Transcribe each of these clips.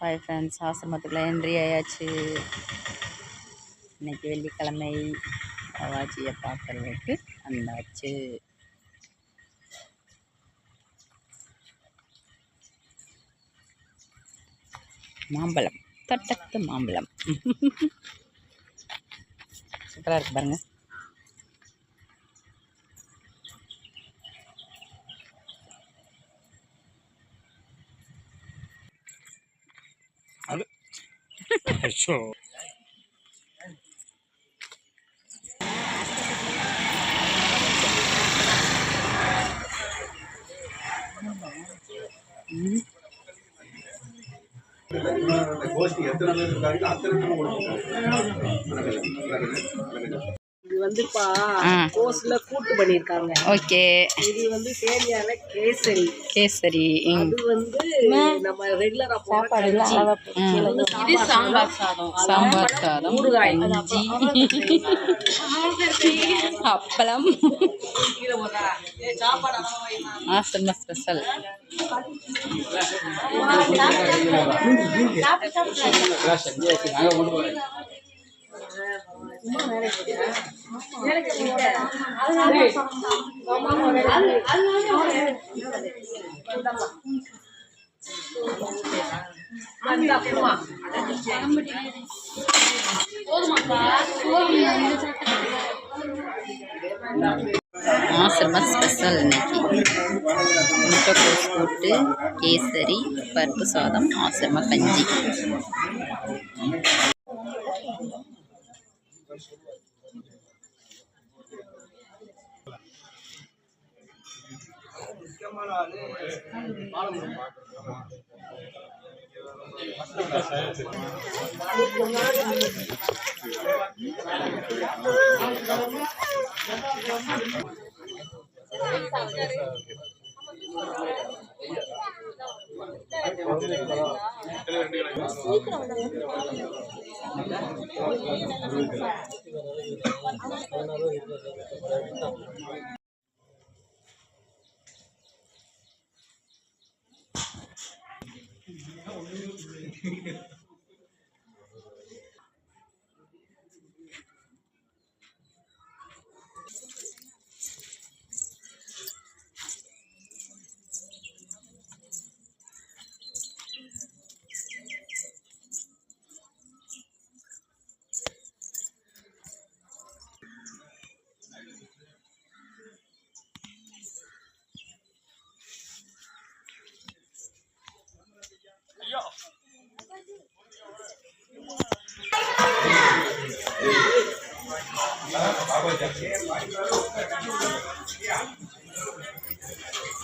Bye friends ஆசிரமத்துக்குள்ளே entry ஆயாச்சு. இன்னைக்கு வெள்ளிக்கிழமை. பாபாஜியை பார்க்குறதுக்கு வந்தாச்சு. மாம்பழம். தட்டத்து மாம்பழம். சூப்பராக இருக்கு பாருங்கள் அச்சோ ம் கோஷ்டி எத்தனை பேர் இருக்காங்க அத்தனை பேரும் கொடுத்துருக்காங்க இது வந்துப்பா. கோஸ்ல கூட்டு பண்ணிருக்காங்க ஓகே. இது வந்து சேமியால கேசரி. கேசரி. இது வந்து நம்ம ரெகுலரா ம். இது சாம்பார் சாதம். சாம்பார் சாதம். ஊறுகாய். கஞ்சி. அப்பளம். ஆசிரம ஸ்பெஷல் ஆசிரம ஸ்பெஷல் இன்னைக்கு முட்டைக்கோஸ் கூட்டு கேசரி பருப்பு சாதம் ஆசிரம கஞ்சி. சீக்கிரம் Yeah.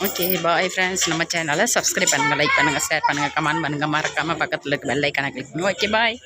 ஓகே பாய் ஃப்ரெண்ட்ஸ் நம்ம சேனலை சப்ஸ்கிரைப் பண்ணுங்கள் லைக் பண்ணுங்கள் ஷேர் பண்ணுங்கள் கமெண்ட் பண்ணுங்கள் மறக்காமல் பக்கத்தில் இருக்க பெல் ஐக்கானை கிளிக் பண்ணுங்கள் ஓகே பாய்